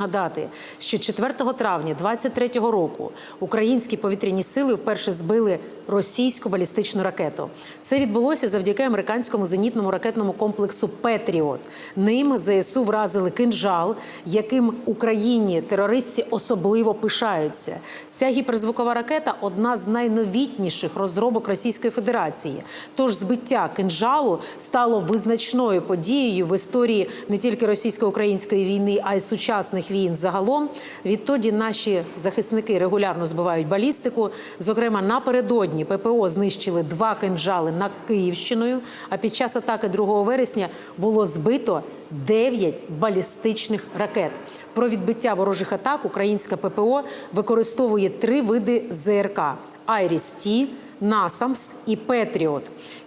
Нагадати, що 4 травня 23-го року українські повітряні сили вперше збили російську балістичну ракету. Це відбулося завдяки американському зенітному ракетному комплексу Петріот. Ним ЗСУ вразили кинжал, яким Україні терористці особливо пишаються. Ця гіперзвукова ракета одна з найновітніших розробок Російської Федерації. Тож збиття кинжалу стало визначною подією в історії не тільки російсько-української війни, а й сучасних війн загалом. Відтоді наші захисники регулярно збивають балістику. Зокрема, напередодні ППО знищили два кинжали над Київщиною. А під час атаки 2 вересня було збито 9 балістичних ракет. Про відбиття ворожих атак українська ППО використовує три види ЗРК: Айріс-Ті, Насамс і Петріот.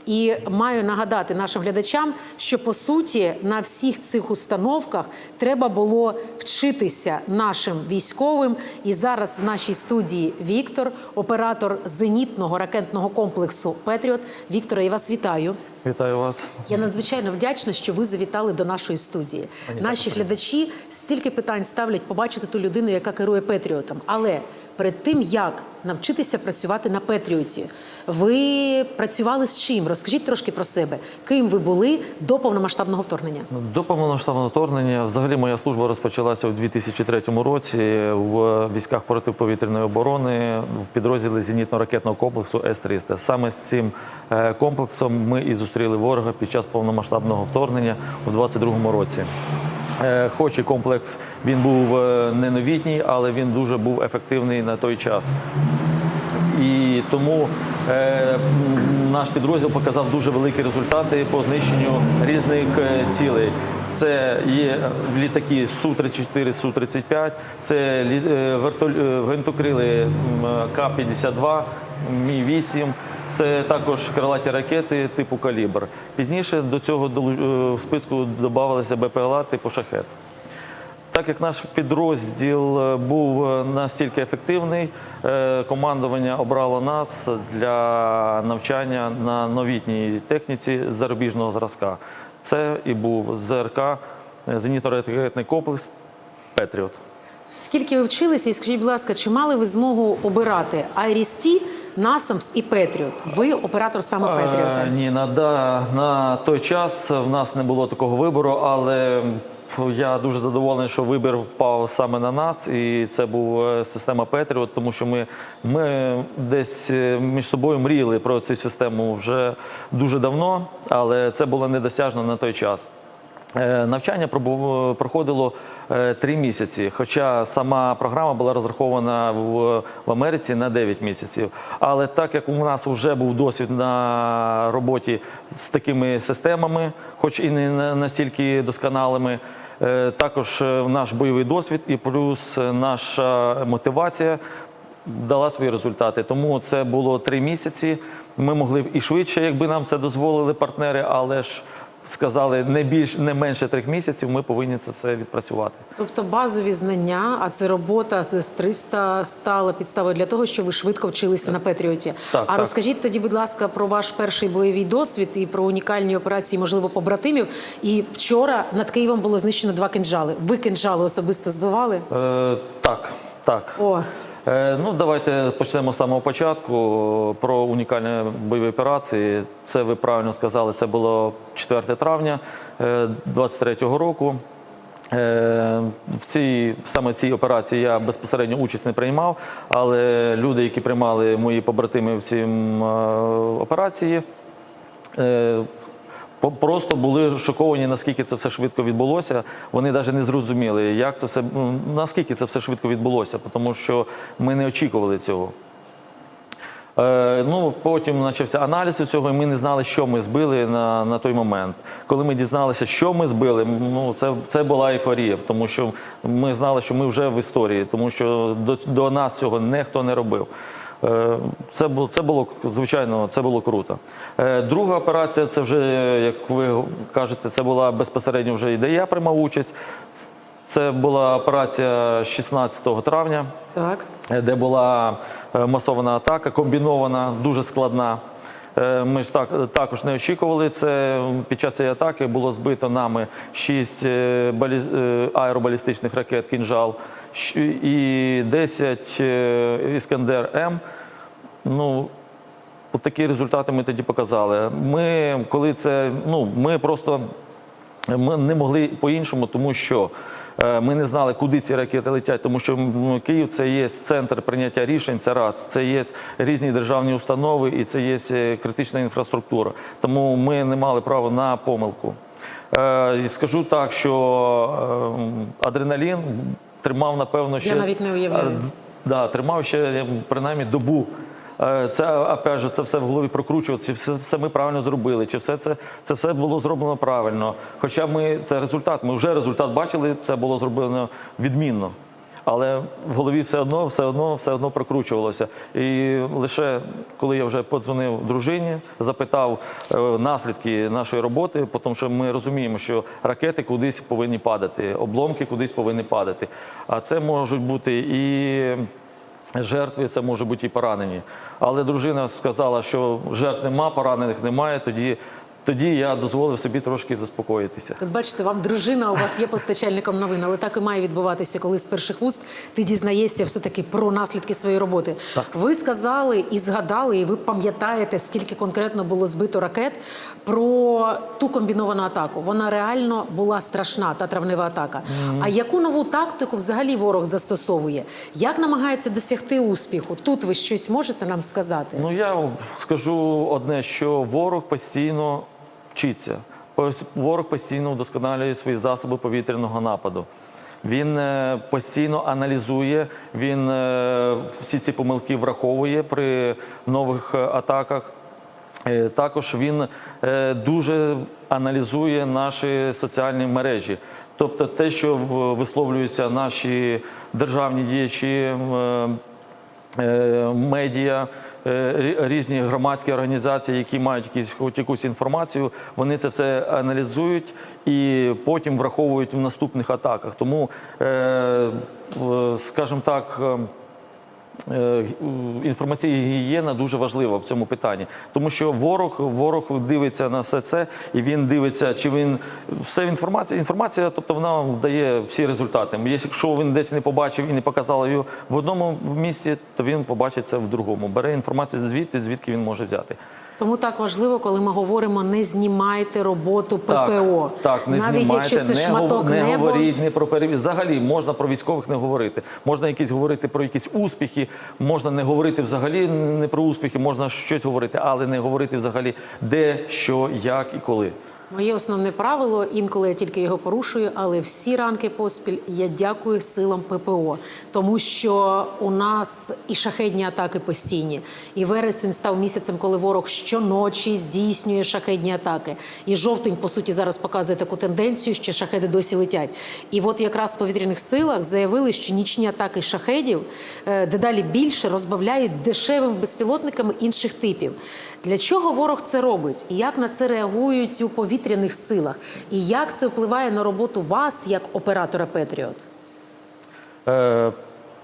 І маю нагадати нашим глядачам, що по суті на всіх цих установках треба було вчитися нашим військовим. І зараз в нашій студії Віктор, оператор зенітного ракетного комплексу Петріот. Вікторе, я вас вітаю. Вітаю вас. Я надзвичайно вдячна, що ви завітали до нашої студії. Наші глядачі стільки питань ставлять побачити ту людину, яка керує Петріотом. Але перед тим як навчитися працювати на Петріоті, ви працювали з чим? Розкажіть трошки про себе. Ким ви були до повномасштабного вторгнення? Ну, До повномасштабного вторгнення взагалі моя служба розпочалася у 2003 році в військах протиповітряної оборони в підрозділі зенітно-ракетного комплексу С-300. Саме з цим е, комплексом ми і зустріли ворога під час повномасштабного вторгнення у 2022 році. Е, Хоч і комплекс він був е, не новітній, але він дуже був ефективний на той час. І тому наш підрозділ показав дуже великі результати по знищенню різних е, цілей. Це є літаки Су-34, Су-35, це е, е, гвинтокрили К-52, Мі-8, це також крилаті ракети типу «Калібр». Пізніше до цього е, в списку додавалися БПЛА типу «Шахет». Так як наш підрозділ е, був е, настільки ефективний, е, командування обрало нас для навчання на новітній техніці зарубіжного зразка. Це і був ЗРК, зенітно-ракетний комплекс Петріот. Скільки ви вчилися, і скажіть, будь ласка, чи мали ви змогу обирати Айріс-Ті, Насамс і Петріот? Ви оператор саме Петріота. Ні, на, да, на той час в нас не було такого вибору, але я дуже задоволений, що вибір впав саме на нас, і це був е, система Петріот, тому що ми, ми десь е, між собою мріяли про цю систему вже дуже давно, але це було недосяжно на той час. Е, Навчання проходило три місяці, хоча сама програма була розрахована в, Америці на 9 місяців. Але так як у нас вже був досвід на роботі з такими системами, хоч і не настільки досконалими, також е, наш бойовий досвід і плюс е, наша мотивація дала свої результати. Тому це було три місяці. Ми могли б і швидше, якби нам це дозволили партнери, але ж сказали не більш не менше трьох місяців. Ми повинні це все відпрацювати. Тобто базові знання, а це робота з С-300 стала підставою для того, що ви швидко вчилися на Петріоті. Так, а так. розкажіть тоді, будь ласка, про ваш перший бойовий досвід і про унікальні операції, можливо, побратимів. І вчора над Києвом було знищено два кинжали. Ви кинжали особисто збивали? Е, так, так. О, ну, давайте почнемо з самого початку про унікальні бойові операції. Це ви правильно сказали. Це було 4 травня 23-го року. Е, В цій саме цій операції я безпосередньо участь не приймав, але люди, які приймали мої побратими в цій е, операції, е, просто були шоковані, наскільки це все швидко відбулося. Вони навіть не зрозуміли, як це все ну, наскільки це все швидко відбулося, тому що ми не очікували цього. Е, ну, потім почався аналіз цього, і ми не знали, що ми збили на, на той момент. Коли ми дізналися, що ми збили, ну це, це була ейфорія, тому що ми знали, що ми вже в історії, тому що до, до нас цього ніхто не робив. Е, Це було, це було звичайно, це було круто. Е, Друга операція, це вже, як ви кажете, це була безпосередньо вже і де я приймав участь. Це була операція 16 травня так. де була е, масована атака, комбінована, дуже складна. Е, Ми ж так також не очікували це. Під час цієї атаки було збито нами шість е, е, аеробалістичних ракет «Кінжал» і 10 е, Іскандер М. Ну, От такі результати ми тоді показали. Ми, коли це, ну, ми просто ми не могли по-іншому, тому що ми не знали, куди ці ракети летять, тому що ну, Київ це є центр прийняття рішень, це раз, це є різні державні установи і це є е, критична інфраструктура. Тому ми не мали права на помилку. Е, скажу так, що е, адреналін тримав, напевно, ще навіть не уявляю. Е, Да, тримав ще е, принаймні добу. Е, Це опять же, це все в голові прокручувати, чи все, все ми правильно зробили, чи все це, це все було зроблено правильно. Хоча ми це результат, ми вже результат бачили, це було зроблено відмінно. Але в голові все одно, все одно, все одно прокручувалося. І лише коли я вже подзвонив дружині, запитав е, наслідки нашої роботи, тому що ми розуміємо, що ракети кудись повинні падати, обломки кудись повинні падати. А це можуть бути і жертви, це може бути і поранені. Але дружина сказала, що жертв нема, поранених немає. Тоді, тоді я дозволив собі трошки заспокоїтися. От бачите, вам дружина у вас є постачальником новин, але так і має відбуватися, коли з перших вуст ти дізнаєшся все-таки про наслідки своєї роботи. Ви сказали і згадали, і ви пам'ятаєте, скільки конкретно було збито ракет про ту комбіновану атаку. Вона реально була страшна, та травнева атака. А яку нову тактику взагалі ворог застосовує? Як намагається досягти успіху? Тут ви щось можете нам сказати? Ну я скажу одне, що ворог постійно вчиться. Ворог постійно вдосконалює свої засоби повітряного нападу. Він е, постійно аналізує, він е, всі ці помилки враховує при нових е, атаках. Також він дуже аналізує наші соціальні мережі. Тобто те, що висловлюються наші державні діячі, медіа, різні громадські організації, які мають якісь, хоч якусь інформацію, вони це все аналізують і потім враховують в наступних атаках. Тому, е, скажімо так, е, Е, інформаційна гігієна дуже важлива в цьому питанні, тому що ворог ворог дивиться на все це, і він дивиться, чи він все інформація. Інформація, тобто вона дає всі результати. Якщо він десь не побачив і не показав його в одному місці, то він побачить це в другому. Бере інформацію звідти, звідки він може взяти. Тому так важливо, коли ми говоримо, не знімайте роботу ППО. Так, так не навіть знімайте, якщо це не, шматок не неба. говоріть не про перевіз. Взагалі можна про військових не говорити. Можна якісь говорити про якісь успіхи, можна не говорити взагалі не про успіхи, можна щось говорити, але не говорити взагалі де, що, як і коли. Моє основне правило, інколи я тільки його порушую, але всі ранки поспіль я дякую силам ППО, тому що у нас і шахедні атаки постійні. І вересень став місяцем, коли ворог щоночі здійснює шахедні атаки. І жовтень, по суті, зараз показує таку тенденцію, що шахеди досі летять. І от якраз в повітряних силах заявили, що нічні атаки шахедів е, дедалі більше розбавляють дешевими безпілотниками інших типів. Для чого ворог це робить? І як на це реагують у повітряних силах? І як це впливає на роботу вас як оператора Петріот? Е,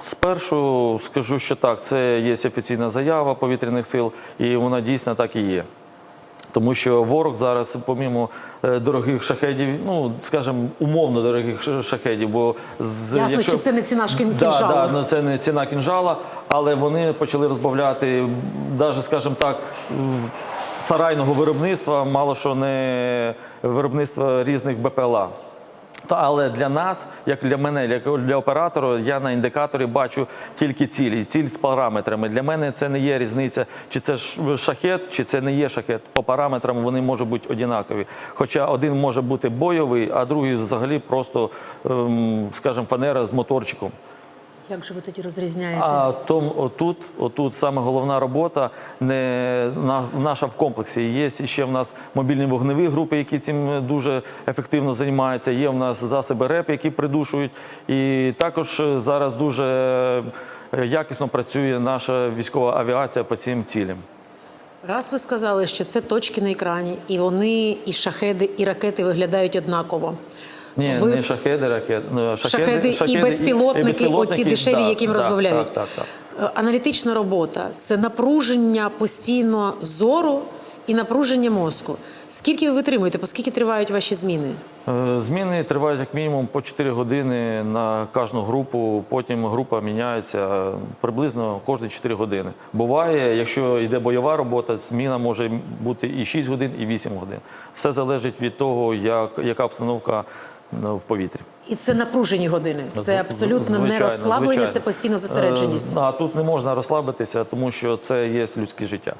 Спершу скажу, що так, це є офіційна заява повітряних сил, і вона дійсно так і є. Тому що ворог зараз, помімо е, дорогих шахедів, ну скажімо, умовно дорогих шахедів, бо з Ясно, що це не ціна ж кін- Да, да, ну, це не ціна кінжала, але вони почали розбавляти, навіть, скажімо так, сарайного виробництва, мало що не виробництва різних БПЛА. Та, але для нас, як для мене, як для оператора, я на індикаторі бачу тільки цілі, ціль з параметрами. Для мене це не є різниця, чи це шахет, чи це не є шахет. По параметрам вони можуть бути однакові. Хоча один може бути бойовий, а другий взагалі просто, ем, скажімо, фанера з моторчиком. Як же ви тоді розрізняєте? А том, отут, отут саме головна робота не на, наша в комплексі. Є ще в нас мобільні вогневі групи, які цим дуже ефективно займаються. Є в нас засоби РЕП, які придушують. І також е, зараз дуже е, якісно працює наша військова авіація по цим цілям. Раз ви сказали, що це точки на екрані, і вони, і шахеди, і ракети виглядають однаково. Ні, Ви- не шахеди, ракет, ну, Шахеди, і безпілотники, оці дешеві, да, яким да, розмовляють. Так, так, так. Е, Аналітична робота це напруження постійно зору і напруження мозку. Скільки ви витримуєте? По скільки тривають ваші зміни? Е, Зміни тривають як мінімум по 4 години на кожну групу. Потім група міняється е, приблизно кожні 4 години. Буває, якщо йде бойова робота, зміна може бути і 6 годин, і 8 годин. Все залежить від того, як, яка обстановка в повітрі. І це напружені години. Це абсолютно не розслаблення, звичайно. це постійна зосередженість. Е, А тут не можна розслабитися, тому що це є людське життя.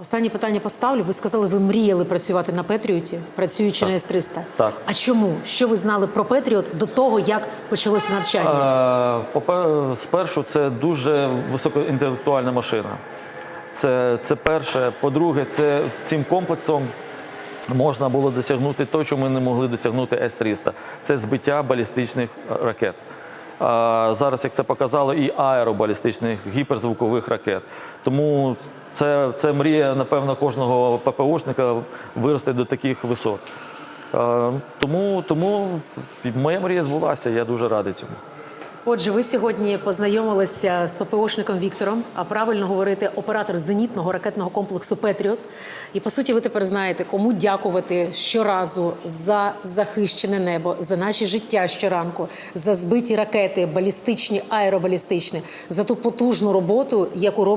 Останнє питання поставлю. Ви сказали, ви мріяли працювати на Петріоті, працюючи на С-300. Так. А чому? Що ви знали про Петріот до того, як почалося навчання? Е, Спершу це дуже високоінтелектуальна машина. Це, це перше. По-друге, це цим комплексом можна було досягнути те, що ми не могли досягнути С-300. Це збиття балістичних ракет. А зараз, як це показало, і аеробалістичних гіперзвукових ракет. Тому це, це мрія, напевно, кожного ППОшника вирости до таких висот. Тому, тому моя мрія збулася, я дуже радий цьому. Отже, ви сьогодні познайомилися з ППОшником Віктором, а правильно говорити оператор зенітного ракетного комплексу Петріот. І по суті, ви тепер знаєте, кому дякувати щоразу за захищене небо, за наші життя щоранку, за збиті ракети, балістичні, аеробалістичні, за ту потужну роботу, яку робить.